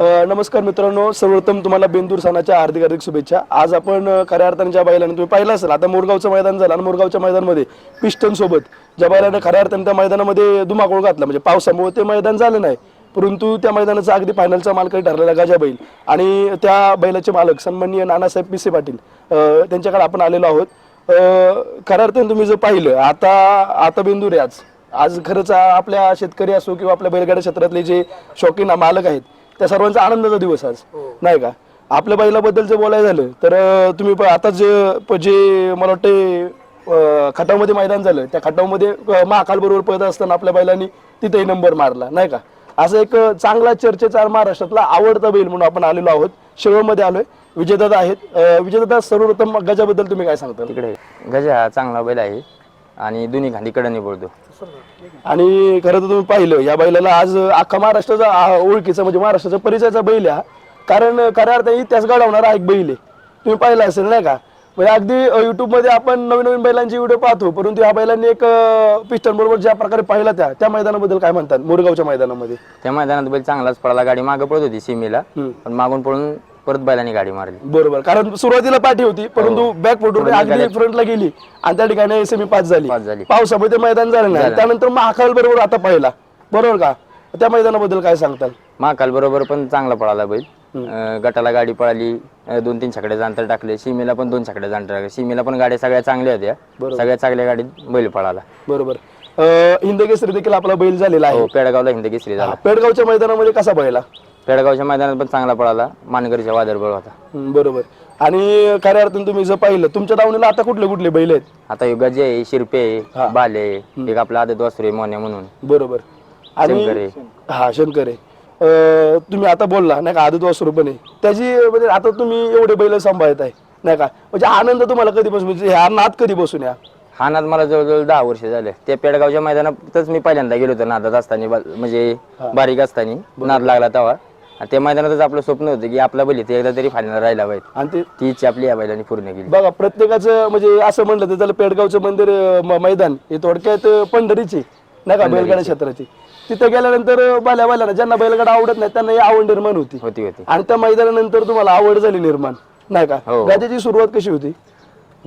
नमस्कार मित्रांनो सर्वप्रथम तुम्हाला बेंदूर सणाच्या हार्दिक हार्दिक शुभेच्छा. आज आपण खऱ्या अर्थाने ज्या बैलाने तुम्ही पाहिलं असेल आता मोरगावचं मैदान झालं. आणि मोरगावच्या मैदानामध्ये पिस्टन सोबत ज्या बैलाने खऱ्या अर्थाने त्या मैदानामध्ये धुमाकूळ घातला. म्हणजे पावसामुळे ते मैदान झालं नाही. परंतु त्या मैदानाचा अगदी फायनलचा मालकही ठरलेला गाजा बैल. आणि त्या बैलाचे मालक सन्माननीय नानासाहेब पिसे पाटील त्यांच्याकडे आपण आलेलो आहोत. खऱ्या अर्थाने तुम्ही जर पाहिलं आता आता बेंदूर आहे आज. आज खरंच आपल्या शेतकरी असो किंवा आपल्या बैलगाड्या क्षेत्रातले जे शौकीन मालक आहेत त्या सर्वांचा आनंदाचा दिवस आज. नाही का? आपल्या बैलाबद्दल जर बोलायचं झालं तर तुम्ही आता जे जे मला वाटते खटावमध्ये मैदान झालं त्या खटावमध्ये महाकाल बरोबर पळत असताना आपल्या बैलांनी तिथेही नंबर मारला नाही का? असं एक चांगला चर्चेचा महाराष्ट्रातला आवडता बैल म्हणून आपण आलेलो आहोत. शिरोळमध्ये आलोय. विजयदादा आहेत. विजयदादा सर्वप्रथम गजाबद्दल तुम्ही काय सांगता तिकडे गजा हा चांगला बैल आहे. आणि दोन्ही खांदी कडनी बोलतो आणि खरं तर तुम्ही पाहिलं या बैलाला आज अख्खा महाराष्ट्राचा आ, ओळखीचा म्हणजे महाराष्ट्राचा परिचयाचा बैल आहे हा. कारण खऱ्या अर्थाने इतिहास घडवणारा एक बैल आहे. तुम्ही पाहिलं असेल नाही का? म्हणजे अगदी युट्यूबमध्ये आपण नवीन नवीन बैलांचे व्हिडिओ पाहतो परंतु या बैलांनी एक पिस्टन बरोबर ज्या प्रकारे पाहिला त्या त्या मैदानाबद्दल काय म्हणतात? मोरगावच्या मैदानामध्ये. त्या मैदानात बैल चांगलाच पळाला गाडी मागं पळत होती सीमेला. हम्म. पण मागून पळून परत बैलांनी गाडी मारली. बरोबर. कारण सुरुवातीला पाठी होती परंतु बॅक फुटून अगदी फ्रंटला गेली आणि त्या ठिकाणी सेमी पास झाली. पास झाली. पावसामध्ये मैदान झालं नाही. त्यानंतर महाकाल बरोबर आता पाहिला. बरोबर का? त्या मैदानाबद्दल काय सांगताल? महाकाल बरोबर पण चांगला पळाला बैल. अं, गटाला गाडी पळाली. अं, दोन तीन छकड्याचं अंतर टाकले. सीमेला पण दोन छकड्याचं अंतर टाकले. सीमेला पण गाड्या सगळ्या चांगल्या होत्या. सगळ्या चांगल्या गाडीत बैल पळाला. बरोबर. अं, हिंदकेसरी देखील आपला बैल झालेला आहे. हो पेडगावला हिंद केसरी झाला पेडगावच्या मैदानामध्ये कसा बैला पेडगावच्या मैदानात पण चांगला पळाला. मानगरीच्या वादळबळ होता. हम्म, बरोबर. आणि खऱ्या अर्थाने तुम्ही जर पाहिलं तुमच्या दावणीला आता कुठले कुठले बैल आहेत? आता हे गजे आहे शिरपे आहे बाले आहे, एक आपला आदत वासुरे मोन्या म्हणून. बरोबर. आणि आहे. हा शंकर आहे. अं, तुम्ही आता बोलला नाही का आदत वासरू पण आहे. त्याची म्हणजे आता तुम्ही एवढे बैल सांभाळत आहे नाही का? म्हणजे आनंद तुम्हाला कधीपासून म्हणजे ह्या नाद कधी बसून या हा नाद मला जवळजवळ दहा वर्ष झाले. त्या पेडगावच्या मैदानातच मी पहिल्यांदा गेलो होतो नादात असताना बा- म्हणजे बारीक असताना. नाद लागला तेव्हा. आणि त्या मैदानातच आपलं स्वप्न होतं की आपला बैल ते एकदा तरी फायनल राहिला पाहिजे. आणि ते ती इच्छा आपली या बैलांनी पूर्ण केली. बघा प्रत्येकाचं म्हणजे असं म्हणलं तर त्याला पेडगावचं मंदिर अं, म- मैदान हे थोडक्यात अं, पंढरीचे नाही का बैलगाड्या क्षेत्राची. तिथे गेल्यानंतर बाल्या बाल्याला ज्यांना बैलगाडा आवडत नाही त्यांना ही आवड निर्माण होती. होती होती. आणि त्या मैदानानंतर तुम्हाला आवड झाली निर्माण नाही का? हो. गाजीची सुरुवात कशी होती?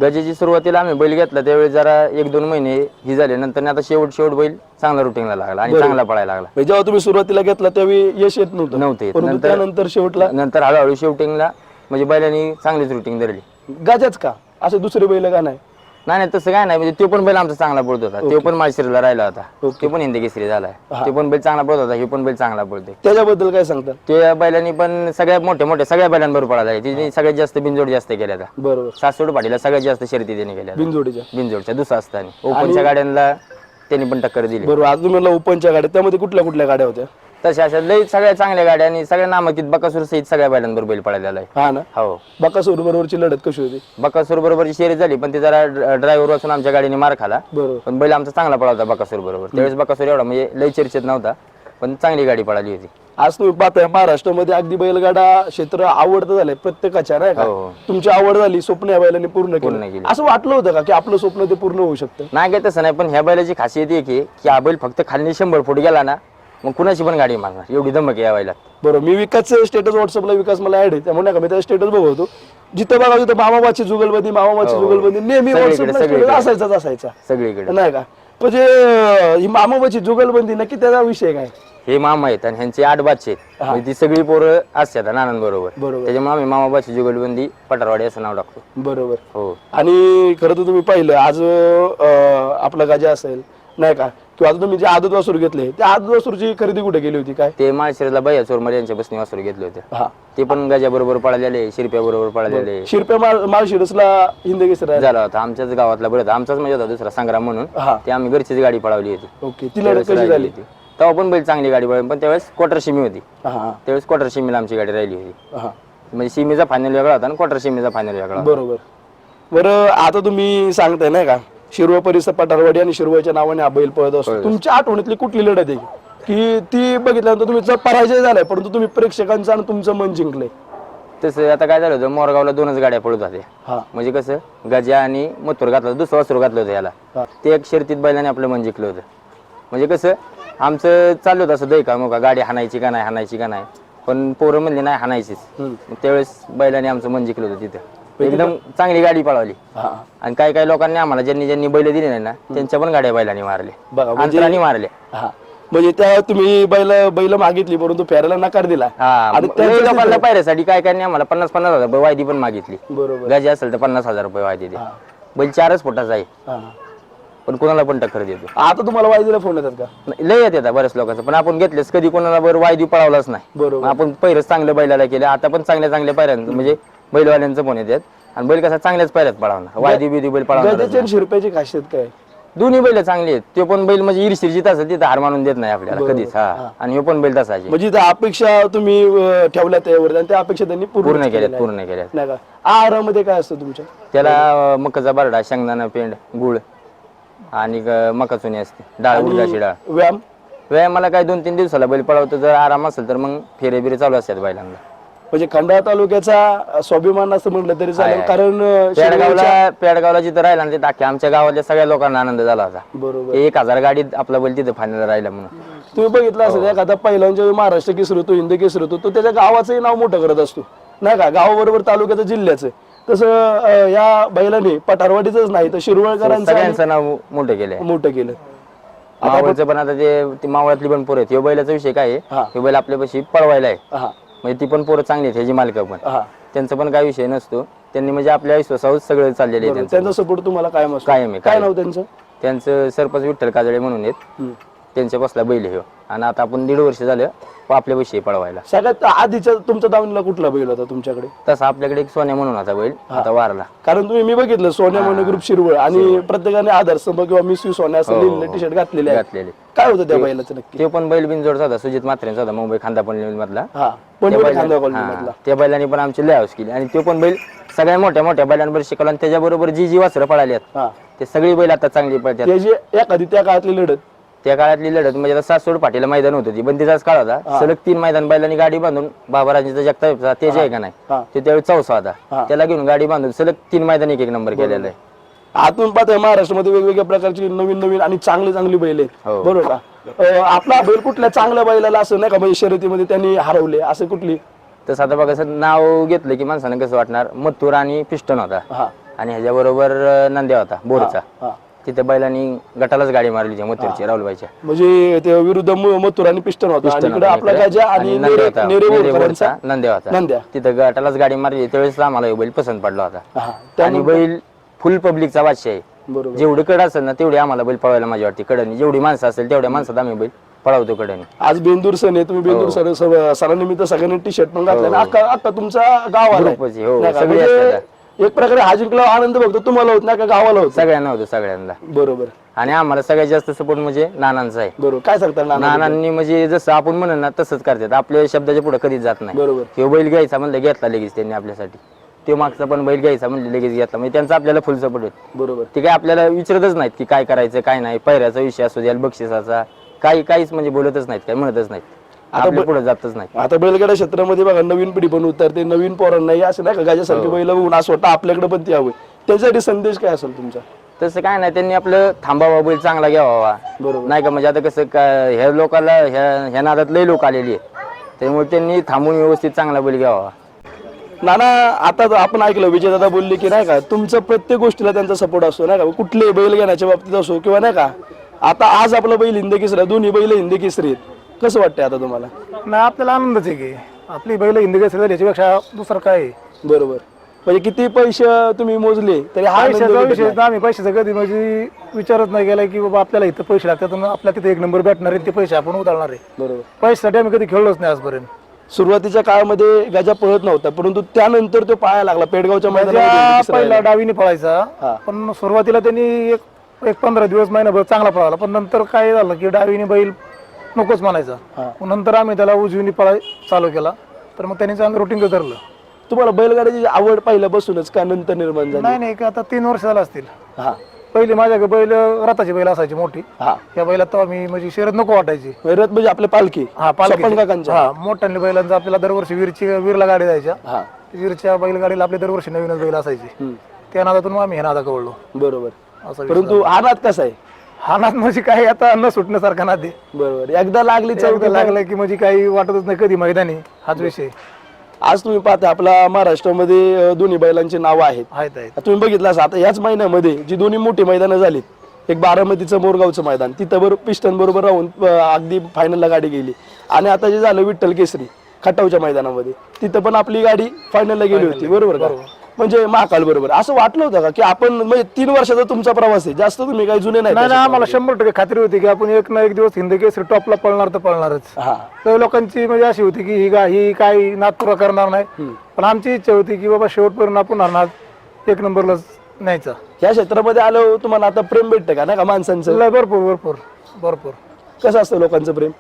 गजेची सुरुवातीला आम्ही बैल घेतला त्यावेळी जरा एक दोन महिने ही झाले नंतर आता शेवट शेवट बैल चांगला रुटीनला लागला आणि चांगला पळायला लागला. म्हणजे जेव्हा तुम्ही सुरुवातीला घेतला त्यावेळी यश येत नव्हतं. नव्हते येत. परंतु नंतर- त्यानंतर शेवटला? नंतर हळूहळू शेवटिंगला म्हणजे बैलांनी चांगलीच रुटीन धरली. गाजाच का? असे दुसरे बैल का नाही? नाही नाही तसं काय नाही. म्हणजे तो पण बैल आमचा चांगला पळत होता. तो पण माळशिरला राहिला होता. तो पण हिंदी केसरी झालाय. तो पण बैल चांगला पळत होता. हे पण बैल चांगला पळते त्याच्याबद्दल काय सांगतात त्या बैलांनी पण सगळ्या मोठ्या मोठ्या सगळ्या बैलांबरोबर पळाला आहे. तिने सगळ्यात जास्त बिनजोड जास्त केल्या बरोबर. सासवड पाटीला सगळ्यात जास्त शर्यती त्यांनी केल्या बिनजोडीच्या. बिनजोडच्या दुसरा असताना ओपनच्या गाड्यांना त्यांनी पण टक्कर दिली. बरोबर. आज तुम्ही ओपनच्या गाड्या. त्यामध्ये कुठल्या कुठल्या गाड्या होत्या? तशा अशा लई सगळ्या चांगल्या गाड्या आणि सगळ्या नामांकित बकासूर सहित सगळ्या बैलांबरोबर बैल पळालेला आहे. हा ना? हो. बकासूर बरोबरची लढत कशी होती? बकासूर बरोबरची शर्यत झाली पण ती जरा ड्रायव्हर वाचून आमच्या गाडीने मार खाला. बरोबर. पण बैल आमचा चांगला पळाला होता बकासूर बरोबर. त्यावेळेस बकासूर एवढा म्हणजे लई चर्चेत नव्हता पण चांगली गाडी पळाली होती. आज तुम्ही पाहताय महाराष्ट्रामध्ये अगदी बैलगाडा क्षेत्र आवडतं झालंय प्रत्येकाच्या नाही का? हो हो. तुमची आवड झाली स्वप्न या बैलांनी पूर्ण पूर्ण केलं. केली. असं वाटलं होतं का की आपलं स्वप्न ते पूर्ण होऊ शकतं? नाही काय तसं नाही पण ह्या बैलाची खासियत एक आहे की हा बैल फक्त खाली शंभर फूट गेला ना मग कुणाची पण गाडी मारणार एवढी धमक या बैलात बरोबर मी विकासचं स्टेटस व्हॉट्सअपला विकास मला ऍड आहे. त्यामुळे नाही का? मी त्याचा स्टेटस बघतो जिथं बघा तिथं मामाबाची जुगलबंदी मामाबाची जुगलबंदी नेहमी हो. सगळीकडे, व्हॉट्सअपला सगळीकडे. असायचाच असायचा. सगळीकडे. नाही का? म्हणजे ही मामाबाची जुगलबंदी नक्की त्याचा विषय काय? हे मामा आहेत आणि ह्यांचे आठ बाचे आहेत. म्हणजे ती सगळी पोरं असतात नानांन बरोबर बरोबर. त्याच्यामुळे आम्ही मामाबाची जुगलबंदी पठारवाडी असं नाव टाकतो. बरोबर. हो. आणि खरं तर तुम्ही पाहिलं आज अं, आपला गाजा असेल नाही का? किंवा आता तुम्ही जे आदत वासूर घेतले. त्या आदत वासूरची खरेदी कुठे केली होती? काय? ते माळशिरला भैया चोरमल यांच्या बसनी वासरू घेतले होते. हा. ते पण गजा बरोबर पळालेले शिरप्या बरोबर पळालेले. शिरप्या माळ माळशिरसला हिंदकेसर झाला होता. आमच्याच गावातला बरं आमचाच म्हणजे होता दुसरा संग्राम म्हणून. हा. ते आम्ही घरचीच गाडी पळवली होती. ओके. ती लढत कशी झाली? होती. तेव्हा पण बैल चांगली गाडी पळवली पण त्यावेळेस क्वार्टर शिमी होती. हा त्यावेळेस क्वार्टर शिमीला आमची गाडी राहिली होती. हा. म्हणजे सिमीचा फायनल वेगळा होता आणि क्वार्टर सिमीचा फायनल वेगळा होता. बरोबर. बरं आता तुम्ही सांगताय नाही का? शिरवळ परिसर पठारवाडी आणि शिरवळच्या नावाने हा बैल पळत असतो. तुमच्या आठवणीतली कुठली लढत आहे? की ती बघितल्यानंतर तुम्ही जर पराजय झालाय परंतु तुम्ही प्रेक्षकांचं आणि तुमचं मन जिंकलंय. तसं आता काय झालं होतं मोरगावला दोनच गाड्या पळत होत्या. म्हणजे कसं गजा आणि मथुर घातलं होतं, दुसरं वासरू घातलं होतं याला. ते एक शर्तीत बैलाने आपलं मन जिंकलं होतं. म्हणजे कसं आमचं चाललं होतं असं का मग गाडी हाणायची का नाही हाणायची का नाही. पण पोरं म्हणले नाही हाणायचीच. त्यावेळेस बैलाने आमचं मन जिंकलं होतं तिथं. एकदम चांगली गाडी पळवली हा. आणि काही काही लोकांनी आम्हाला ज्यांनी ज्यांनी बैल दिली नाही ना त्यांच्या पण गाड्या बैलांनी मारल्या बघा म्हणजे अंतराने मारल्या हा. म्हणजे त्या तुम्ही बैल बैल मागितली परंतु फेरायला नकार दिला. हा. आणि लय त्यांचं लोकांना पायऱ्यासाठी काय काय आम्हाला पन्नास पन्नास हजार रुपये वायदी पण मागितली. बरोबर. गाजी असेल तर पन्नास हजार रुपये वायदी दे. हा. बैल चारच फुटाचा आहे. हा. पण कोणाला पण टक्कर देतो. आता तुम्हाला वायदीला फोन येतात का? नाही, लय येत येतात बऱ्याच लोकांचं. पण आपण घेतलेस कधी कोणाला बरं वायदी पळावलाच नाही. बरोबर. मग आपण पहिरंच चांगलं बैलाला केलं आता पण चांगल्या चांगल्या पायऱ्यांचं म्हणजे बैलवाल्यांचं पण येतात. आणि बैल कसा चांगल्याच पायऱ्यात पळवणार वायदी बिदी बैल पळवणार गजाची आणि शिरप्याची खासियत काय? दोन्ही बैल चांगले आहेत. ते पण बैल म्हणजे इरशीर जित असेल तिथं हार मानून देत नाही आपल्याला कधीच. हा. आणि हे पण बैल तसाचे म्हणजे त्या अपेक्षा तुम्ही अं, ठेवल्या त्यावर आणि त्या अपेक्षा त्यांनी पूर्ण केल्यात पूर्ण केल्यात. नाही का? आहारामध्ये काय असतं तुमच्या? त्याला अं, मकाचा बारडा शेंगदाणा पेंड गुळ आणि मका चुनी असते. डाळ उडदाची डाळ. व्यायाम? व्यायामाला काय दोन तीन दिवसाला बैल पळवतो. जर आराम असेल तर मग फेरे बिरे चालू असतात बैलांना. म्हणजे खंडाळा तालुक्याचा स्वाभिमान असं म्हटलं तरी चालेल आहे. कारण अं, पेडगावला पेडगावला जिथं राहिला ना अख्ख्या आमच्या गावातल्या सगळ्या लोकांना आनंद झाला होता. बरोबर. एक हजार गाडीत आपला बैल तिथं फायनल राहिला म्हणून. तुम्ही बघितलं असेल हो. एखादा पहिल्यांच्या वेळी महाराष्ट्र केसर होतो हिंद केसर होतो तो त्याच्या गावाचंही नाव मोठं करत असतो. नाही का? गावाबरोबर तालुक्याचं जिल्ह्याचं. तसं अं, या बैलाने पठारवाडीच नाही तर शिरवळकरांचं सगळ्यांचं नाव मोठं केलंय. मोठं केलं. मावळचं पण आता ते ती मावळातली पण पोरं आहेत ह्यो बैलाचा विषय काय आहे? हा. ह्यो बैल आपल्यापाशी पळवायला आहे. हा. म्हणजे ती पण पोरं चांगली आहेत ह्याची मालक पण. हा. त्यांचं पण काय विषय नसतो. त्यांनी म्हणजे आपल्या विश्वासावर सगळं चाललेलं आहे त्यांचं. त्यांचा सपोर्ट तुम्हाला कायम असतो? कायम आहे काय कायम. नाव त्यांचं? त्यांचं सरपंच विठ्ठल काजळे म्हणून आहेत. हम्म. त्यांच्या बसला बैल ह्यो आणि आता आपण दीड वर्ष झालं आपल्या पैसे पळवायला. सगळ्यात आधीच्या तुमच्या दावणीला कुठला बैल होता तुमच्याकडे? तसा आपल्याकडे एक सोन्या म्हणून होता बैल आता वारला. कारण तुम्ही मी बघितलं सोन्या म्हणून ग्रुप शिरवळ आणि प्रत्येकाने आधारस्तंभ किंवा मिस यू सोन्या असं लिहिलेलं टी शर्ट घातलेले घातलेले. काय होतं त्या बैलाचं नक्की? ते पण बैल बिनजोडचा होता सुजित मात्रेंचा होता मुंबई खांदा मधला हा त्या पण बैलाने- हा, मधला त्या बैलाने पण आमची लय हाऊस केली. आणि तो पण बैल सगळ्या मोठ्या मोठ्या बैलांवर शिकवला आणि त्याच्याबरोबर जी जी वासरं पळाली आहेत हा. ते सगळी बैल आता चांगली पळतात. त्याची एखादी त्या काळातली लढत त्या काळातली लढत म्हणजे आता सासवड पाटीला मैदान होतं ती. बंदीचाच काळ होता. सलग तीन मैदान बैलांनी गाडी बांधून बाबाराजांचा जगतापचा ते जे आहे का हा. नाही ते त्यावेळी चौसा हा. होता त्याला घेऊन गाडी बांधून सलग तीन मैदान एक एक नंबर केलेला आहे. आतून पाहताय महाराष्ट्रामध्ये वेगवेगळ्या प्रकारची नवीन नवीन आणि चांगली चांगली बैल आहेत. हो. बरोबर का? अं, आपला बैल कुठल्या चांगल्या बैलाला असं नाही का म्हणजे शर्यतीमध्ये त्यांनी हरवले असं कुठली? तसं आता बघा असं नाव घेतलं की माणसानं कसं वाटणार? मथुर आणि पिस्टन होता. हा. आणि ह्याच्याबरोबर अं, नंद्या होता बोरचा. हा. तिथे बैलांनी गटालाच गाडी मारली त्या मथुरची राहुलबाईच्या. म्हणजे ते विरुद्ध मु- मथुर आणि पिस्टन होता आणि इकडे. आपला. गाजा आणि नेरे होता. नेरे बोरकरांचा? नंद्या होता. तिथं गटालाच गाडी मारली. त्यावेळेस आम्हाला बैल पसंत पडला होता. हा. आणि त्यामुळे बैल फुल पब्लिकचा बादशाह आहे. बरोबर. जेवढी कड असेल ना तेवढी आम्हाला बैल पळवायला माझी वाटते. कडनी. जेवढी माणसं असेल तेवढ्या माणसात आम्ही बैल पळवतो कडनी. आज बेंदूर सण आहे. तुम्ही बेंदूर सण सण- सणानिमित्त सगळ्यांनी टी शर्ट पण घातला. आणि अख्खा अख्खा तुमचा गाव. ग्रुपच आहे, हो? सगळे म्हणजे एक प्रकारे हा जिंकला आनंद बघतो तुम्हाला होत नाही का गावाला होत? सगळ्यांना होतो सगळ्यांना. बरोबर. आणि आम्हाला सगळ्यात जास्त सपोर्ट म्हणजे नानांचा आहे. बरोबर. काय सांगता नाना? नानांनी म्हणजे जसं आपण म्हणून ना तसंच करतात. आपल्या शब्दाच्या पुढे कधीच जात नाही. बरोबर. किंवा बैल घ्यायचा म्हणलं घेतला लगेच त्यांनी आपल्यासाठी. तो मागचा पण बैल घ्यायचा म्हणलं लगेच घेतला. म्हणजे त्यांचा आपल्याला फुल सपोर्ट आहे. बरोबर. ते काय आपल्याला विचारतच नाहीत की काय करायचं काय नाही. पैऱ्याचा विषय असू द्या बक्षिसाचा. काही काहीच म्हणजे बोलतच नाहीत काय म्हणतच नाहीत. आपल्या पुढे जातच नाही. आता बैलगाड्या क्षेत्रामध्ये बघा नवीन पिढी पण उतरते नवीन पोरांनाही असं नाही का हो. गाजासारखे बैल बघून असं वाटतं आपल्याकडे पण ती हवं त्याच्यासाठी संदेश काय असेल तुमचा? तसं काय नाही त्यांनी आपलं थांबावा बैल चांगला घ्यावा. बरोबर. नाही का म्हणजे आता कसं काय ह्या लोकाला ह्या ह्या नादात लई लोक आलेली आहेत. त्यामुळे त्यांनी थांबून व्यवस्थित चांगला बैल घ्यावा. नाना आता आपण ऐकलं विजय दादा बोलले की नाही का तुमचं प्रत्येक गोष्टीला त्यांचा सपोर्ट असतो नाही का? कुठले बैल घेण्याच्या बाबतीत असो किंवा नाही का? आता आज आपला बैल हिंदी केसरी आहे, दोन्ही बैल हिंदी केसरी आहेत. कसं वाटतंय आता तुम्हाला? नाही आपल्याला आनंदच आहे की. आपली बैल केसरी झाली याच्यापेक्षा दुसरं काय आहे? बरोबर. म्हणजे किती पैसे तुम्ही मोजले तरी हा आनंद पैशाचा भेटत विषय नाही. आम्ही पैशाचा कधी म्हणजे विचारच नाही केला की बाबा आपल्याला इथं पैसे लागतात आणि आपल्या तिथे एक नंबर भेटणार आहे ते पैसे आपण उधळणार आहे. बरोबर. पैशासाठी आम्ही कधी खेळलोच नाही आजपर्यंत. सुरुवातीच्या काळामध्ये गजा पळत नव्हता परंतु त्यानंतर तो पाया लागला पेडगावच्या मैदानामध्ये पहिला डावीने पळायचा. पण सुरुवातीला त्यांनी एक एक पंधरा दिवस महिनाभर चांगला पळाला पण नंतर काय झालं की डावीने बैल नकोच म्हणायचा. हा. मग नंतर आम्ही त्याला उजवीने पळाय चालू केला. तर मग त्यांनी चांगलं रुटीन धरलं. तुम्हाला बैलगाड्याची आवड पहिल्यापासूनच का नंतर निर्माण झाली? नाही नाही आता तीन वर्ष झालं असतील. हा. पहिली माझ्याकडे बैल रथाची बैल असायची मोठी. हा. त्या बैलात तेव्हा मी म्हणजे शर्यत नको वाटायची. रथ म्हणजे आपले पालखी हा काकांच्या. हा मोठ्या बैलांचा आपल्याला दरवर्षी वीरची वीरला गाडी जायच्या हा. वीरच्या बैलगाडीला आपल्या दरवर्षी नवीनच बैल असायची. हम्म. त्या नादातून मग आम्ही हे नादा कळलो बरोबर. असं परंतु हा नाद कसा आहे? हानात म्हणजे काही आता न सुटण्यासारखा ना ते बरोबर. एकदा लागली चौकी चौकी लागलं. की म्हणजे काही वाटतच नाही कधी मैदानी. हाच विषय. आज तुम्ही पाहता आपला महाराष्ट्रामध्ये अं, दोन्ही बैलांची नावं आहेत. आहेत आहेत. तुम्ही बघितलं असं आता याच महिन्यामध्ये जी दोन्ही मोठी मैदानं झालीत एक बारामतीचं मोरगावचं मैदान तिथं बरोबर पिस्टन बरोबर राहून अं, अगदी फायनलला गाडी गेली. आणि आता जे झालं विठ्ठल केसरी खटावच्या मैदानामध्ये तिथं पण आपली गाडी फायनलला गेली होती बरोबर का? म्हणजे महाकाल बरोबर. असं वाटलं होतं का? की आपण म्हणजे तीन वर्षाचा तुमचा प्रवास आहे. जास्त तुम्ही काही जुने नाही नाही आम्हाला शंभर टक्के खात्री होती की आपण एक ना एक दिवस हिंद केसरी टॉपला पळणार तर पळणारच. हा. तर लोकांची म्हणजे अशी होती की ही गा ही काही नागपुरा करणार नाही. पण आमची इच्छा होती की बाबा शेवटपर्यंत आपण नाद एक नंबरलाच न्यायचा. या क्षेत्रामध्ये आलो तुम्हाला आता प्रेम भेटतं का? नाही का माणसांचं? लय भरपूर भरपूर भरपूर. कसं असतं लोकांचं प्रेम?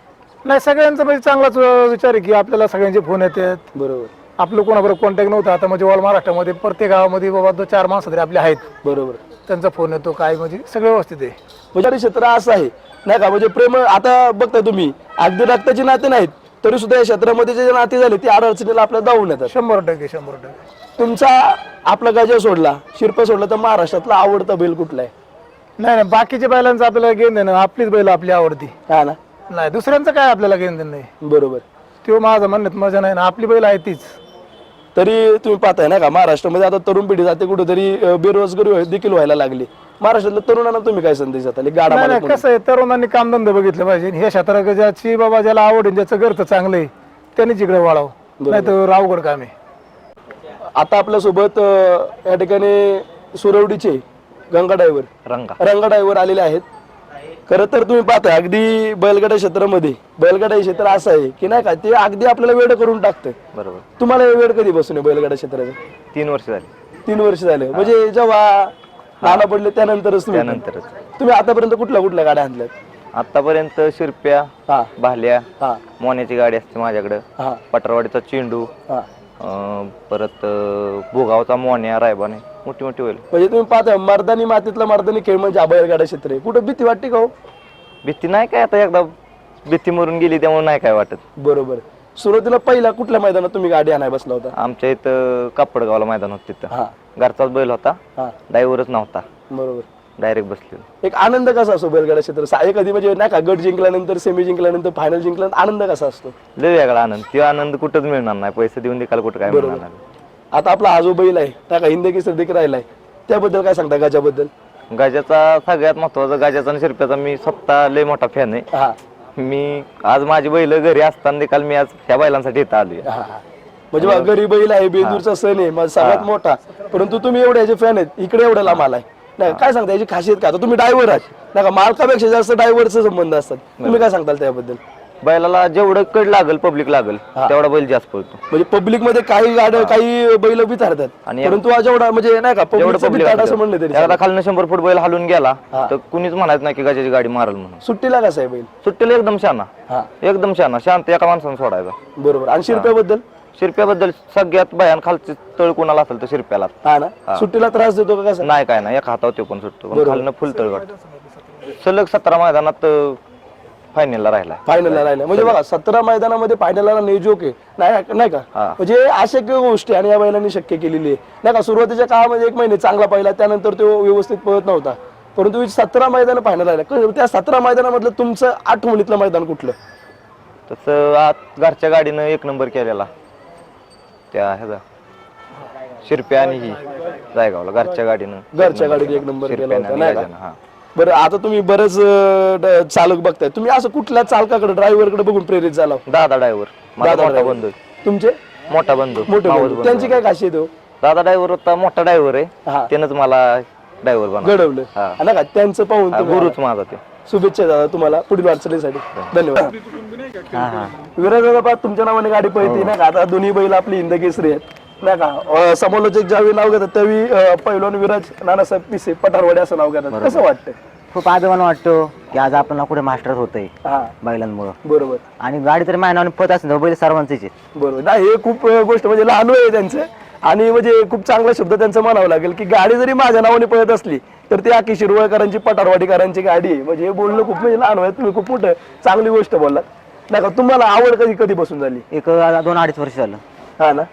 नाही सगळ्यांचा म्हणजे चांगलाच विचार आहे की आपल्याला सगळ्यांचे फोन येतात. बरोबर. आपलं कोणाबरोबर कॉन्टॅक्ट नव्हता. आता म्हणजे ऑल महाराष्ट्रामध्ये प्रत्येक गावामध्ये बाबा दो चार माणसं तरी आपले आहेत. बरोबर. त्यांचा फोन येतो काय म्हणजे सगळं व्यवस्थित आहे. म्हणजे क्षेत्र असं आहे. नाही का? म्हणजे प्रेम आता बघता तुम्ही अगदी रक्ताची नाते नाहीत तरी सुद्धा या क्षेत्रामध्ये जे नाते झाले ते अडचणीला आपल्याला धावून येतात. शंभर टक्के शंभर टक्के. तुमचा आपला गजा सोडला शिरपा सोडला तर महाराष्ट्रातला आवडता बैल कुठला आहे? नाही नाही बाकीच्या बैलांचं आपल्याला घेऊन देणं आपलीच बैल आपली आवडती. हा ना? नाही दुसऱ्यांचं काय आपल्याला घेऊन देणं नाही. बरोबर. तो माझं म्हणण्यात मजा नाही ना आपली बैल आहे तीच. तरी तुम्ही पाहताय ना का? महाराष्ट्रामध्ये आता तरुण पिढी जाते कुठेतरी बेरोजगारी देखील व्हायला लागली. महाराष्ट्रातल्या तरुणांना तुम्ही काय संदेश जाता गाडा नाही मालक नाही कसं आहे तरुणांनी कामधंदे बघितले पाहिजे. ह्या क्षेत्रात ज्याची बाबा ज्याला आवड आहे ज्याचं घरचं चांगलं आहे त्यांनीच इकडे वाढावं. नाही तर अवघड काम आहे. आता आपल्यासोबत अं, या ठिकाणी सुरवडीचे गंगा ड्रायव्हर रंगा. रंगा ड्रायव्हर आलेले आहेत. खरं तर तुम्ही पाहताय अगदी बैलगाडा क्षेत्रामध्ये बैलगाडा क्षेत्र असं आहे की नाही का ते अगदी आपल्याला वेळ करून टाकतं बरोबर. तुम्हाला हे वेळ कधी बसून आहे बैलगाडा क्षेत्राचं? तीन वर्ष झाली. तीन वर्ष झाले. म्हणजे जेव्हा नाना पडले त्यानंतरच तुम्ही? त्यानंतरच. तुम्ही आतापर्यंत कुठल्या कुठल्या गाड्या आणल्यात? आतापर्यंत शिरप्या हा. भाल्या हा. मोन्याची गाडी असते माझ्याकडं. हा. पटरवाडीचा चेंडू हा. अं, परत अं, भोगावचा मोन्या रायबाने मोठी मोठी होईल. म्हणजे तुम्ही पाहताय मर्दानी मातीतला मर्दानी खेळ म्हणजे बैलगाडा क्षेत्र आहे. कुठं भीती वाटते का हो? भीती नाही काय आता एकदा भीती मरून गेली त्यामुळे नाही काय वाटत. बरोबर. सुरुवातीला पहिला कुठल्या मैदानात तुम्ही गाडी आणाय बसला होता? आमच्या इथं कापडगावला मैदान होतं तिथं. हा. घरचाच बैल होता. हा. ड्रायव्हरच नव्हता. बरोबर. डायरेक्ट बसलेलो. एक आनंद कसा असतो बैलगाडा क्षेत्र सा- एखादी म्हणजे नाही का गट जिंकल्यानंतर सेमी जिंकल्यानंतर फायनल जिंकल्यानंतर आनंद कसा असतो? लय वेगळा आनंद. तो आनंद कुठंच मिळणार नाही. पैसे देऊन देखील कुठं काय मिळणार? नाही आता आपला हा जो बैल आहे त्या का हिंदी केसर देखील राहिलाय त्याबद्दल काय सांगता गजाबद्दल? गाज्याचा सगळ्यात महत्त्वाचा गाज्याचा आणि शिरप्याचा मी स्वतः लय मोठा फॅन आहे. हा. मी आज माझी बैल घरी असताना देखील मी आज ह्या बैलांसाठी इथं आलोय. हा, हा. म्हणजे गरीब बैल आहे बेंदूरचा सण आहे माझा सगळ्यात मोठा. परंतु तुम्ही एवढे याचे फॅन आहेत इकडे एवढा लांब आलाय. नाही काय सांगता याची खासियत का आता तुम्ही ड्रायव्हर आहात. नाही का मालकापेक्षा जास्त ड्रायव्हरचा संबंध असतात. तुम्ही काय सांगताल त्याबद्दल? बैलाला जेवढं कड लागल पब्लिक लागल तेवढा बैल जास्त पळतो. म्हणजे पब्लिकमध्ये काही गाड्या काही बैल बिथारतात आणि परंतु आज एवढा म्हणजे नाही का पब्लिक असं म्हणलं तरी एकदा खालनं शंभर फूट बैल हलून गेला तर कुणीच म्हणायचं नाही की गाजाची गाडी मारल म्हणून. सुट्टीला कसा आहे बैल? सुट्टीला एकदम शाना एकदम शाना शांत एका माणसानं सोडायचा. बरोबर. आणि शिरप्याबद्दल शिरप्याबद्दल सगळ्यात भयान खालची तळ कोणाला असेल तर शिरप्याला. हा ना? सुट्टीला त्रास देतो का कसा? नाही काय नाही. एका हातावर ते पण सुटतो पण खालनं फुल तळ काढतो सलग सतरा मैदानात फायनलला राहिला फायनलला राहिला म्हणजे बघा सतरा मैदानामध्ये फायनलला नाही जोक आहे. नाही नाही का? हा. म्हणजे अशक्य गोष्टी आणि या बैलांनी शक्य केलेली आहे. नाही का सुरुवातीच्या काळामध्ये एक महिने चांगला पहिला त्यानंतर तो व्यवस्थित पळत नव्हता. परंतु सतरा मैदान फायनल राहिला क- त्या सतरा मैदानामधलं तुमचं आठवणीतलं मैदान कुठलं? तसं आत घरच्या गाडीनं एक नंबर केलेला. त्या ह्याचा शिरप्या आणि ही जायगावला घरच्या गाडीनं. घरच्या गाडीत एक नंबर केला शिरप्यानं होता आणि नाही का? गाजानं, हा. बरं आता तुम्ही बरेच अं, ड- चालक बघताय. तुम्ही असं कुठल्या चालकाकडे ड्रायव्हरकडे बघून प्रेरित झाला दादा ड्रायव्हर माझा दादा मोठा driver. बंधू. आहे. तुमचे? मोठा बंधू मोठे मावस बंधू. बंधू. त्यांची काय खासियत हो? दादा ड्रायव्हर होता मोठा ड्रायव्हर आहे. त्यानंच मला ड्रायव्हर बनवला. घडवलं. हा. नाही का? त्यांचं पाहून हा, तुम्ही गुरुच माझा ते. शुभेच्छा दादा तुम्हाला पुढील वाटचालीसाठी. धन्यवाद. विराज दादा पहा, तुमच्या नावाने गाडी पळते नाही का? आता दोन्ही बैल आपली हिंदकेसरी आहेत नाही का? अं, समालोचक ज्यावेळी नाव घेतात त्यावेळी अं, पैलवान विराज नानासाहेब पिसे पठारवाडे असं नाव घेतात. कसं वाटतं खूप अभिमान वाटतो की आज आपल्याला कुठे मास्टर होतंय हा. बैलांमुळं. बरोबर. आणि गाडी तरी माझ्या नावाने पत असेल बैल सर्वांचीच आहेत. बरोबर. नाही हे खूप अं, गोष्ट म्हणजे लहान वय आहे त्यांचं. आणि म्हणजे खूप चांगला शब्द त्यांचं म्हणावं लागेल की गाडी जरी माझ्या नावाने पळत असली तर ती आखी शिरवळकरांची पठारवाडीकरांची गाडी आहे. म्हणजे हे बोलणं खूप म्हणजे लहान वयात तुम्ही खूप मोठं चांगली गोष्ट बोललात. नाही का तुम्हाला आवड कधी कधी बसून झाली? एक दोन अडीच वर्ष झालं. हा ना?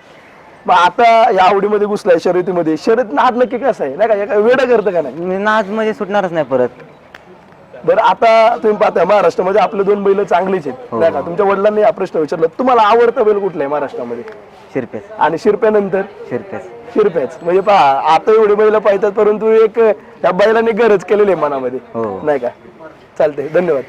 मग आता या आवडीमध्ये घुसलाय शर्यतीमध्ये. शर्यत नाद नक्की कसं आहे? नाही का एका वेळ करतं का नाही? मी नाच म्हणजे सुटणारच नाही परत. बरं आता तुम्ही पाहता महाराष्ट्रामध्ये आपले दोन बैल चांगलीच आहेत. नाही का तुमच्या वडिलांनी हा प्रश्न विचारला. तुम्हाला आवडता बैल कुठला आहे महाराष्ट्रामध्ये? शिरपेस आणि शिरप्यानंतर? शिरपेस शिरप्याच. म्हणजे पहा आता एवढे बैल पाहतात परंतु एक त्या बैलाने गरज केलेली आहे मनामध्ये. हो. नाही का? चालते धन्यवाद.